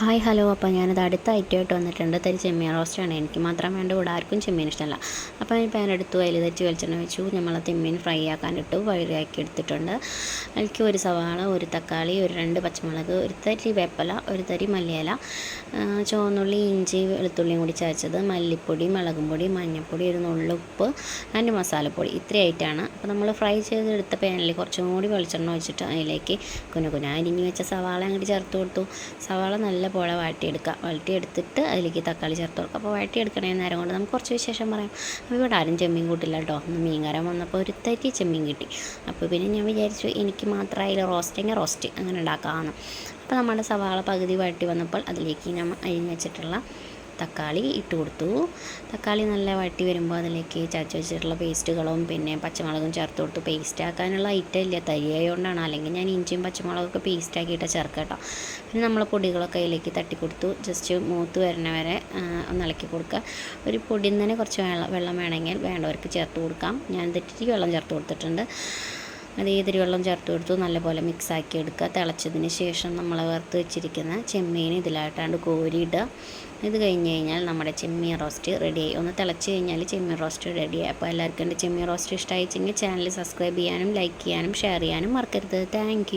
Hi hello. അപ്പോൾ ഞാനത് അടുത്ത ഐറ്റമായിട്ട് വന്നിട്ടുണ്ട്. തരി ചെമ്മീൻ റോസ്റ്റാണ്. എനിക്ക് മാത്രം വേണ്ട ഇവിടെ ആർക്കും ചെമ്മീൻ ഇഷ്ടമല്ല. അപ്പോൾ ഞാൻ പാൻ എടുത്തു അതിൽ തെറ്റി വെളിച്ചെണ്ണ വെച്ചു നമ്മൾ ചെമ്മീൻ ഫ്രൈ ആക്കാൻ ഇട്ടു വഴിയാക്കി എടുത്തിട്ടുണ്ട്. എനിക്ക് ഒരു സവാള ഒരു തക്കാളി ഒരു രണ്ട് പച്ചമുളക് ഒരു തരി വേപ്പല ഒരു തരി മല്ലിയില ചുവന്നുള്ളി ഇഞ്ചി വെളുത്തുള്ളിയും കൂടി ചതച്ചത് മല്ലിപ്പൊടി മുളകും പൊടി മഞ്ഞൾപ്പൊടി ഒരു നുള്ളുപ്പ് ആൻഡ് മസാലപ്പൊടി. ഇത്രയായിട്ടാണ്. അപ്പോൾ നമ്മൾ ഫ്രൈ ചെയ്തെടുത്ത പാനിൽ കുറച്ചും കൂടി വെളിച്ചെണ്ണ വെച്ചിട്ട് അതിലേക്ക് കുനുകുന അരിഞ്ഞ് വെച്ച സവാള അങ്ങോട്ട് ചേർത്ത് കൊടുത്തു. സവാള നല്ല പോലെ വഴറ്റിയെടുക്കുക വഴറ്റിയെടുത്തിട്ട് അതിലേക്ക് തക്കാളി ചേർത്ത് കൊടുക്കുക അപ്പോൾ വഴറ്റിയെടുക്കണേ നേരം കൊണ്ട് നമുക്ക് കുറച്ച് വിശേഷം പറയാം. അപ്പോൾ ഇവിടെ ആരും ചെമ്മീൻ കൂട്ടില്ല കേട്ടോ. ഒന്ന് മീൻകാരൻ വന്നപ്പോൾ ഒരു തരി ചെമ്മീൻ കിട്ടി. അപ്പോൾ പിന്നെ ഞാൻ വിചാരിച്ചു എനിക്ക് മാത്രമായാലും റോസ്റ്റെങ്കിൽ റോസ്റ്റ് അങ്ങനെ ഉണ്ടാക്കാമെന്ന് അപ്പോൾ നമ്മുടെ സവാള പകുതി വഴറ്റി വന്നപ്പോൾ അതിലേക്ക് ഞാൻ അരിഞ്ഞ് വെച്ചിട്ടുള്ള തക്കാളി ഇട്ട് കൊടുത്തു. തക്കാളി നല്ല വട്ടി വരുമ്പോൾ അതിലേക്ക് ചതച്ച് വെച്ചിട്ടുള്ള പേസ്റ്റുകളും പിന്നെ പച്ചമുളകും ചേർത്ത് കൊടുത്തു. പേസ്റ്റ് ആക്കാനുള്ള ഐറ്റം ഇല്ല. തരിയായതുകൊണ്ടാണ് അല്ലെങ്കിൽ ഞാൻ ഇഞ്ചിയും പച്ചമുളകൊക്കെ പേസ്റ്റ് ആക്കിയിട്ട് ചേർക്കാം പിന്നെ നമ്മൾ പൊടികളൊക്കെ അതിലേക്ക് തട്ടി കൊടുത്തു. ജസ്റ്റ് മൂത്ത് വരുന്ന വരെ ഒന്ന് ഇളക്കി കൊടുക്കുക ഒരു പൊടിയിൽ തന്നെ കുറച്ച് വെള്ളം വെള്ളം വേണമെങ്കിൽ വേണ്ടവർക്ക് ചേർത്ത് കൊടുക്കാം. ഞാൻ തെറ്റിക്ക് വെള്ളം ചേർത്ത് കൊടുത്തിട്ടുണ്ട്. അത് ഏതൊരു വെള്ളം ചേർത്ത് കൊടുത്തു നല്ലപോലെ മിക്സാക്കി എടുക്കുക. തിളച്ചതിന് ശേഷം നമ്മൾ വറുത്ത് വെച്ചിരിക്കുന്ന ചെമ്മീൻ ഇതിലായിട്ടാണ്ട് കോരിയിടുക. ഇത് കഴിഞ്ഞ് കഴിഞ്ഞാൽ നമ്മുടെ ചെമ്മീൻ റോസ്റ്റ് റെഡിയായി ഒന്ന് തിളച്ച് കഴിഞ്ഞാൽ ചെമ്മീൻ റോസ്റ്റ് റെഡിയായി അപ്പോൾ എല്ലാവർക്കും എന്റെ ചെമ്മീൻ റോസ്റ്റ് ഇഷ്ടമായിച്ചെങ്കിൽ ചാനൽ സബ്സ്ക്രൈബ് ചെയ്യാനും ലൈക്ക് ചെയ്യാനും ഷെയർ ചെയ്യാനും മറക്കരുത്. താങ്ക്